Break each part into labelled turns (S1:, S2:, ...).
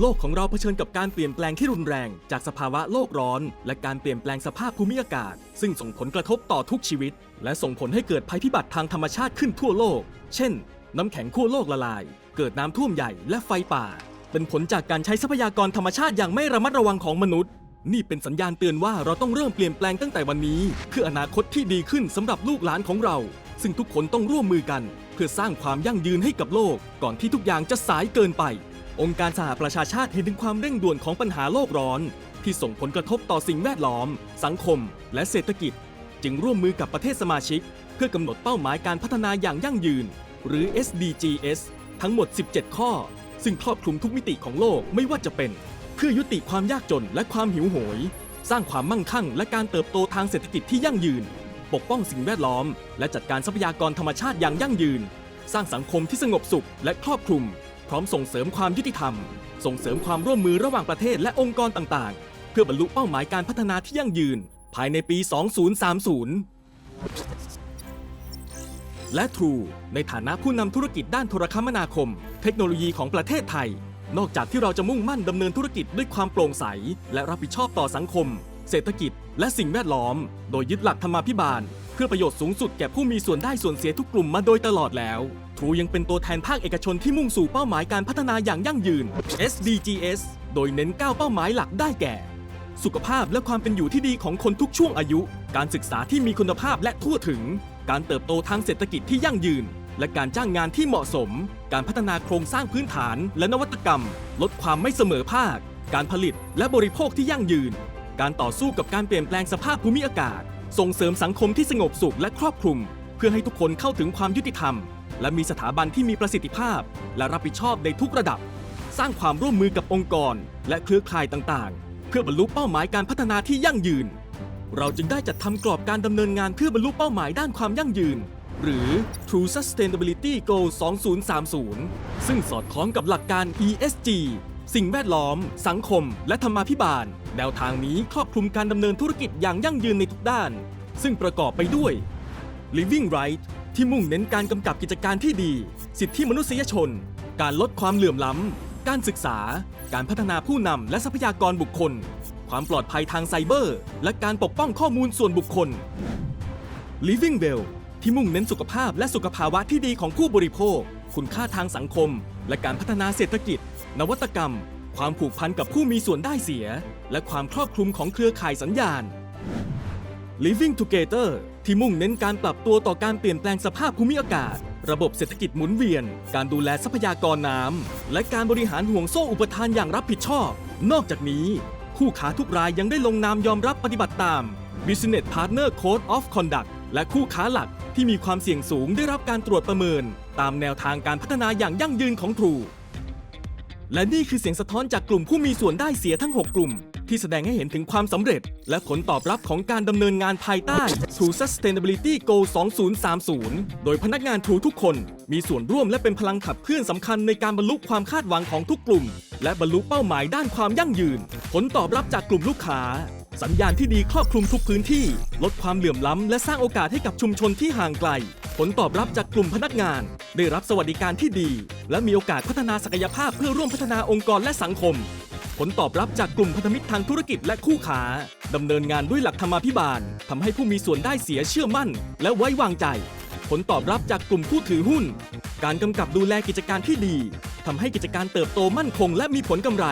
S1: โลกของเราเผชิญกับการเปลี่ยนแปลงที่รุนแรง จากสภาวะโลกร้อน และการเปลี่ยนแปลงสภาพภูมิอากาศ ซึ่งส่งผลกระทบต่อทุกชีวิต และส่งผลให้เกิดภัยพิบัติทางธรรมชาติขึ้นทั่วโลก เช่น น้ำแข็งขั้วโลกละลาย เกิดน้ำท่วมใหญ่และไฟป่า เป็นผลจากการใช้ทรัพยากรธรรมชาติอย่างไม่ระมัดระวังของมนุษย์ นี่เป็นสัญญาณเตือนว่าเราต้องเริ่มเปลี่ยนแปลงตั้งแต่วันนี้ เพื่ออนาคตที่ดีขึ้นสำหรับลูกหลานของเรา ซึ่งทุกคนต้องร่วมมือกัน เพื่อสร้างความยั่งยืนให้กับโลก ก่อนที่ทุกอย่างจะสายเกินไป องค์การสหประชาชาติเห็นถึงความเร่งด่วนของปัญหาโลกร้อน ที่ส่งผลกระทบต่อสิ่งแวดล้อม สังคม และเศรษฐกิจ จึงร่วมมือกับประเทศสมาชิก เพื่อกำหนดเป้าหมายการพัฒนาอย่างยั่งยืน หรือ SDGs ทั้งหมด 17 ข้อ ซึ่งครอบคลุมทุกมิติของโลกไม่ว่าจะเป็น เพื่อยุติความยากจนและความหิวโหย สร้างความมั่งคั่ง และการเติบโตทางเศรษฐกิจที่ยั่งยืน ปกป้องสิ่งแวดล้อม และจัดการทรัพยากรธรรมชาติอย่างยั่งยืน สร้างสังคมที่สงบสุขและครอบคลุม พร้อมส่งเสริมความยุติธรรม ส่งเสริมความร่วมมือระหว่างประเทศและองค์กรต่างๆ เพื่อบรรลุเป้าหมายการพัฒนาที่ยั่งยืน ภายในปี 2030 และ True ในฐานะผู้นำธุรกิจด้านโทรคมนาคม เทคโนโลยีของประเทศไทย นอกจากที่เราจะมุ่งมั่นดำเนินธุรกิจด้วยความโปร่งใส และรับผิดชอบต่อสังคม เศรษฐกิจ และสิ่งแวดล้อม โดยยึดหลักธรรมาภิบาล เพื่อประโยชน์สูงสุดแก่ผู้มีส่วนได้ส่วนเสียทุกกลุ่มมาโดยตลอดแล้ว True ยังเป็นตัวแทนภาคเอกชนที่มุ่งสู่เป้าหมายการพัฒนาอย่างยั่งยืน SDGs โดยเน้น 9 เป้าหมายหลักได้แก่ สุขภาพและความเป็นอยู่ที่ดีของคนทุกช่วงอายุ การศึกษาที่มีคุณภาพและทั่วถึง การเติบโตทางเศรษฐกิจที่ยั่งยืน และการจ้างงานที่เหมาะสม การพัฒนาโครงสร้างพื้นฐาน และนวัตกรรม ลดความไม่เสมอภาค การผลิตและบริโภคที่ยั่งยืน การต่อสู้กับการเปลี่ยนแปลงสภาพภูมิอากาศ ส่งเสริมสังคมที่สงบสุขและครอบคลุม เพื่อให้ทุกคนเข้าถึงความยุติธรรม และมีสถาบันที่มีประสิทธิภาพ และรับผิดชอบในทุกระดับ สร้างความร่วมมือกับองค์กร และเครือข่ายต่างๆ เพื่อบรรลุเป้าหมายการพัฒนาที่ยั่งยืน เราจึงได้จัดทำกรอบการดำเนินงานเพื่อบรรลุเป้าหมายด้านความยั่งยืน หรือ True Sustainability Goal 2030 ซึ่งสอดคล้องกับหลักการ ESG สิ่งแวดล้อม สังคม และธรรมาภิบาล แนวทางนี้ครอบคลุมการดำเนินธุรกิจอย่างยั่งยืนในทุกด้าน ซึ่งประกอบไปด้วย Living Right ที่มุ่งเน้นการกำกับกิจการที่ดี สิทธิมนุษยชน การลดความเหลื่อมล้ำ การศึกษา การพัฒนาผู้นำและทรัพยากรบุคคล ความปลอดภัยทางไซเบอร์ และการปกป้องข้อมูลส่วนบุคคล Living Well ที่มุ่งเน้นสุขภาพและสุขภาวะที่ดีของผู้บริโภค คุณค่าทางสังคม และการพัฒนาเศรษฐกิจ นวัตกรรม ความผูกพันกับผู้มีส่วนได้เสีย และความครอบคลุมของเครือข่ายสัญญาณ Living Together ที่มุ่งเน้นการปรับตัวต่อการเปลี่ยนแปลงสภาพภูมิอากาศ ระบบเศรษฐกิจหมุนเวียน การดูแลทรัพยากรน้ำ และการบริหารห่วงโซ่อุปทานอย่างรับผิดชอบ นอกจากนี้ คู่ค้าทุกรายยังได้ลงนามยอมรับปฏิบัติตาม Business Partner Code of Conduct และคู่ค้าหลักที่มีความเสี่ยงสูงได้รับการตรวจประเมิน ตามแนวทางการพัฒนาอย่างยั่งยืนของ True และนี่คือเสียงสะท้อนจากกลุ่มผู้มีส่วนได้เสียทั้ง 6 กลุ่ม ที่แสดงให้เห็นถึงความสำเร็จ และผลตอบรับของการดำเนินงานภายใต้ True Sustainability Goal 2030 โดยพนักงาน True ทุกคน มีส่วนร่วมและเป็นพลังขับเคลื่อนสำคัญในการบรรลุความคาดหวังของทุกกลุ่ม และบรรลุเป้าหมายด้านความยั่งยืน ผลตอบรับจากกลุ่มลูกค้า สัญญาณที่ดีครอบคลุมทุกพื้นที่ ลดความเหลื่อมล้ำและสร้างโอกาสให้กับชุมชนที่ห่างไกล ผลตอบรับจากกลุ่มพนักงาน ได้รับสวัสดิการที่ดี และมีโอกาสพัฒนาศักยภาพเพื่อร่วมพัฒนาองค์กรและสังคม ผลตอบรับจากกลุ่มพันธมิตรทางธุรกิจและคู่ค้าดำเนินงานด้วยหลักธรรมาภิบาลทำให้ผู้มีส่วนได้เสียเชื่อมั่น และไว้วางใจ ผลตอบรับจากกลุ่มผู้ถือหุ้น การกำกับดูแลกิจการที่ดีทำให้กิจการเติบโตมั่นคง และมีผลกำไร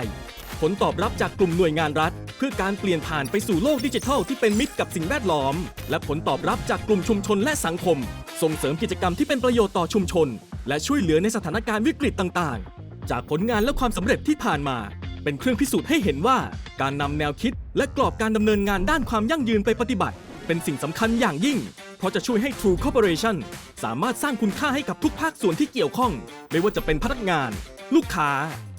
S1: ผลตอบรับจากกลุ่มหน่วยงานรัฐ เพื่อการเปลี่ยนผ่านไปสู่โลกดิจิทัลที่เป็นมิตรกับสิ่งแวดล้อม และผลตอบรับจากกลุ่มชุมชนและสังคม ส่งเสริมกิจกรรมที่เป็นประโยชน์ต่อชุมชน และช่วยเหลือในสถานการณ์วิกฤตต่างๆ จากผลงานและความสำเร็จที่ผ่านมา เป็นเครื่องพิสูจน์ให้เห็นว่า การนำแนวคิดและกรอบการดำเนินงานด้านความยั่งยืนไปปฏิบัติ เป็นสิ่งสำคัญอย่างยิ่ง เพราะจะช่วยให้ True Corporation สามารถสร้างคุณค่าให้กับทุกภาคส่วนที่เกี่ยวข้อง ไม่ว่าจะเป็นพนักงาน ลูกค้า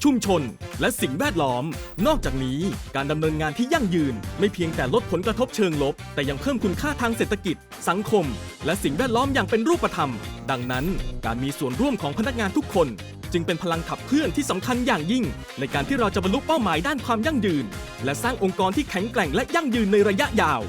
S1: ชุมชน และสิ่งแวดล้อม นอกจากนี้การดำเนินงานที่ยั่งยืน ไม่เพียงแต่ลดผลกระทบเชิงลบ แต่ยังเพิ่มคุณค่าทางเศรษฐกิจ สังคม และสิ่งแวดล้อมอย่างเป็นรูปธรรม ดังนั้น การมีส่วนร่วมของพนักงานทุกคน จึงเป็นพลังขับเคลื่อนที่สำคัญอย่างยิ่ง ในการที่เราจะบรรลุเป้าหมายด้านความยั่งยืน และสร้างองค์กรที่แข็งแกร่งและยั่งยืนในระยะยาว